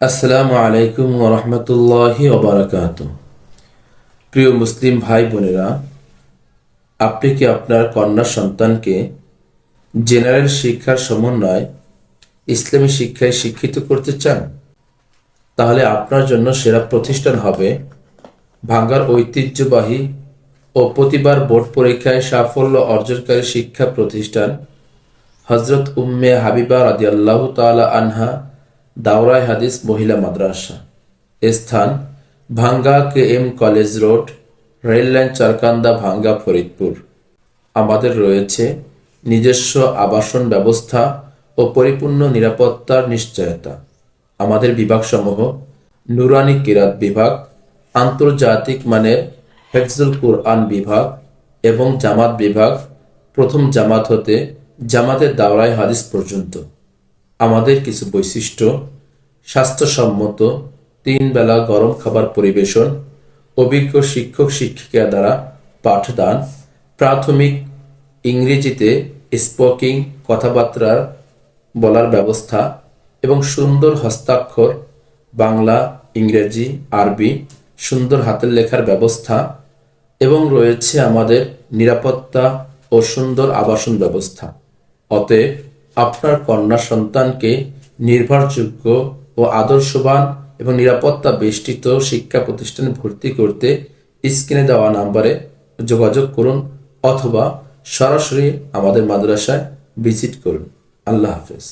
আসসালামু আলাইকুম ওরহমতুল্লাহি ওবরাকাত প্রিয় মুসলিম ভাই বোনেরা, আপনি কি আপনার কন্যা সন্তানকে জেনারেল শিক্ষার সমন্বয় ইসলামী শিক্ষায় শিক্ষিত করতে চান? তাহলে আপনার জন্য সেরা প্রতিষ্ঠান হবে ভাঙ্গার ঐতিহ্যবাহী ও প্রতিবার বোর্ড পরীক্ষায় সাফল্য অর্জনকারী শিক্ষা প্রতিষ্ঠান হজরত উম্মে হাবিবা রাদিয়াল্লাহু তাআলা আনহা দাওরাই হাদিস, মহিলা মাদ্রাসা। স্থান Bhanga K M college road rail line Charkanda, Bhanga, Faridpur. আমাদের রয়েছে নিজস্ব আবাসন ব্যবস্থা ও পরিপূর্ণ নিরাপত্তার নিশ্চয়তা। আমাদের বিভাগসমূহ নুরানি কিরাত বিভাগ, আন্তর্জাতিক মানের হেফজুল কুরআন বিভাগ এবং জামাত বিভাগ, প্রথম জামাত হতে জামাতের দাওরায় হাদিস পর্যন্ত। আমাদের কিছু বৈশিষ্ট্য, স্বাস্থ্যসম্মত, তিন বেলা গরম খাবার পরিবেশন, অভিজ্ঞ শিক্ষক শিক্ষিকা দ্বারা পাঠদান, প্রাথমিক ইংরেজিতে স্পোকিং কথাবার্তা বলার ব্যবস্থা এবং সুন্দর হস্তাক্ষর, বাংলা, ইংরেজি, আরবি, সুন্দর হাতের লেখার ব্যবস্থা এবং রয়েছে আমাদের নিরাপত্তা ও সুন্দর আবাসন ব্যবস্থা। অতএব আপনার কন্যা সন্তানকে নির্ভরযোগ্য ও আদর্শবান এবং নিরাপত্তা বেষ্টিত শিক্ষা প্রতিষ্ঠানে ভর্তি করতে স্ক্রিনে দেওয়া নাম্বারে যোগাযোগ করুন অথবা সরাসরি আমাদের মাদ্রাসায় ভিজিট করুন। আল্লাহ হাফেজ।